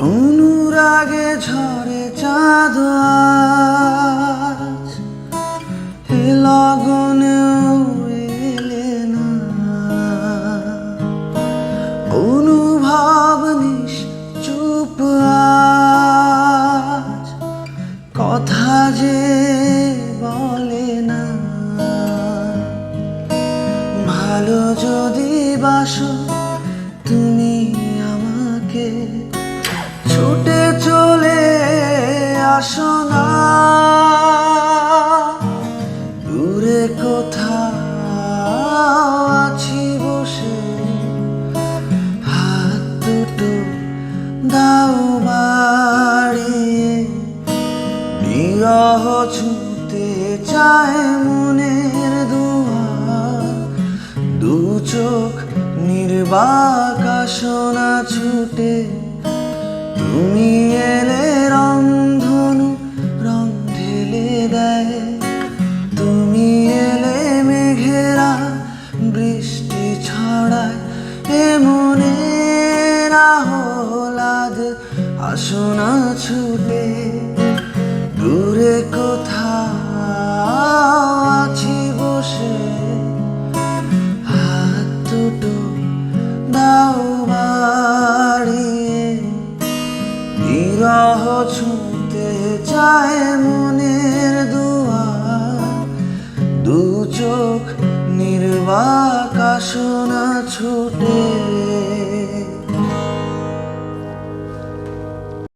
অনুরাগে ঝরে চাঁদ হে লগন না। অনুভব নিস চুপ কথা যে বলে না। ভালো যদি বাসো, তুমি দুটো দাও বাড়িয়ে বিরহ ছুঁতে চায় মনের দুয়ার। দু চোখ নির্বাক আসনা ছুটে। তুমি এলে রংধনু রং ঢেলে দেয়। তুমি এলে মেঘেরা বৃষ্টি ছড়ায় এমনে আসনা ছুটে দূরে কোথাও আছি বসে। হাত দুটো দাও বাড়িয়ে। বিরহ ছুঁতে চায় মনের দুয়ার। দু চোখ নির্বাক আসনা ছুটে